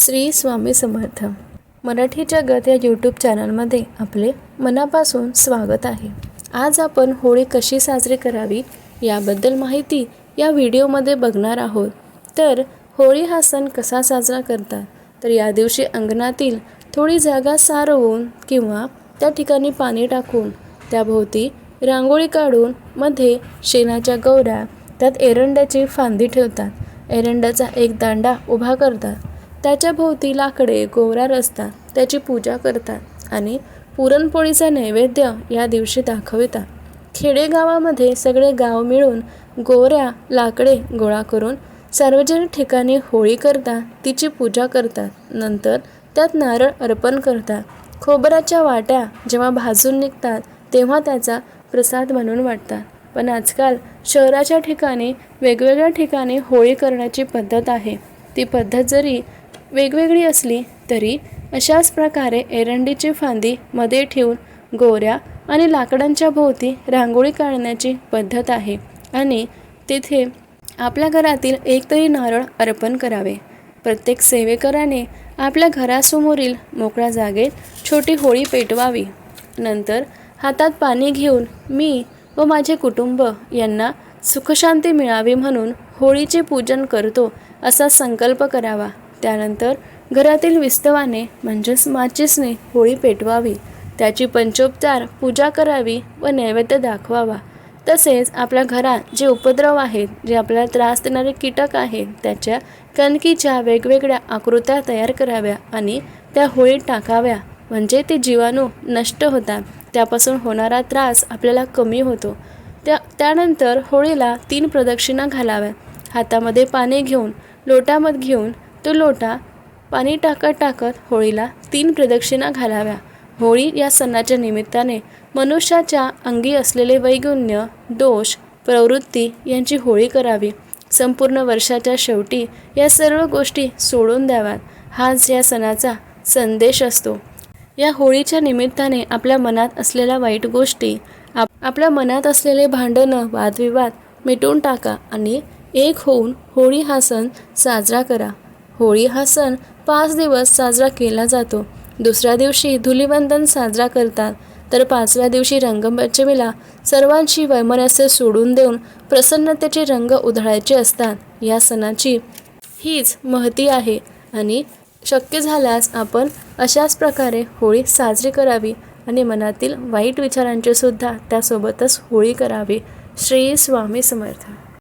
श्री स्वामी समर्थ. मराठी जगत या यूट्यूब चॅनलमध्ये आपले मनापासून स्वागत आहे. आज आपण होळी कशी साजरी करावी याबद्दल माहिती या व्हिडिओमध्ये बघणार आहोत. तर होळी हा सण कसा साजरा करतात? तर या दिवशी अंगणातील थोडी जागा सारवून किंवा त्या ठिकाणी पाणी टाकून त्याभोवती रांगोळी काढून मध्ये शेणाच्या गौऱ्या त्यात एरंड्याची फांदी ठेवतात. एरंड्याचा एक दांडा उभा करतात. त्याच्या भोवती लाकडे गोवरा रचतात त्याची पूजा करतात आणि पुरणपोळीचा नैवेद्य या दिवशी दाखवितात. खेडेगावामध्ये सगळे गाव मिळून गोवऱ्या लाकडे गोळा करून सार्वजनिक ठिकाणी होळी करतात तिची पूजा करतात. नंतर त्यात नारळ अर्पण करतात. खोबऱ्याच्या वाट्या जेव्हा भाजून निघतात तेव्हा त्याचा प्रसाद म्हणून वाटतात. पण आजकाल शहराच्या ठिकाणी वेगवेगळ्या ठिकाणी होळी करण्याची पद्धत आहे. ती पद्धत जरी वेगवेगळी असली तरी अशाच प्रकारे एरंडीची फांदी मध्ये ठेवून गोऱ्या आणि लाकडांच्या भोवती रांगोळी काढण्याची पद्धत आहे आणि तिथे आपल्या घरातील एक तरी नारळ अर्पण करावे. प्रत्येक सेवेकराने आपल्या घरासमोरील मोकळ्या जागेत छोटी होळी पेटवावी. नंतर हातात पाणी घेऊन मी व माझे कुटुंब यांना सुखशांती मिळावी म्हणून होळीचे पूजन करतो असा संकल्प करावा. त्यानंतर घरातील विस्तवाने म्हणजेच माचीसने होळी पेटवावी. त्याची पंचोपचार पूजा करावी व नैवेद्य दाखवावा. तसेच आपल्या घरात जे उपद्रव आहेत जे आपल्याला त्रास देणारे कीटक आहेत त्याच्या कणकीच्या वेगवेगळ्या आकृत्या तयार कराव्या आणि त्या होळीत टाकाव्या. म्हणजे ते जीवाणू नष्ट होतात. त्यापासून होणारा त्रास आपल्याला कमी होतो. त्या त्यानंतर होळीला तीन प्रदक्षिणा घालाव्या. हातामध्ये पाणी घेऊन लोटामध्ये घेऊन तो लोटा पाणी टाकत टाकत होळीला तीन प्रदक्षिणा घालाव्या. होळी या सणाच्या निमित्ताने मनुष्याच्या अंगी असलेले वैगुण्य दोष प्रवृत्ती यांची होळी करावी. संपूर्ण वर्षाच्या शेवटी या सर्व गोष्टी सोडून द्याव्यात. हाच या सणाचा संदेश असतो. या होळीच्या निमित्ताने आपल्या मनात असलेल्या वाईट गोष्टी आप आपल्या मनात असलेले भांडणं वादविवाद मिटून टाका आणि एक होऊन होळी हा सण साजरा करा. होळी हा सण पाच दिवस साजरा केला जातो. दुसऱ्या दिवशी धुलीवंदन साजरा करतात. तर पाचव्या दिवशी रंगपंचमीला सर्वांची वैमनस्य सोडून देऊन प्रसन्नतेचे रंग उधळायचे असतात. या सणाची हीच महती आहे. आणि शक्य झाल्यास आपण अशाच प्रकारे होळी साजरी करावी आणि मनातील वाईट विचारांचे सुद्धा त्यासोबतच होळी करावी. श्री स्वामी समर्थ.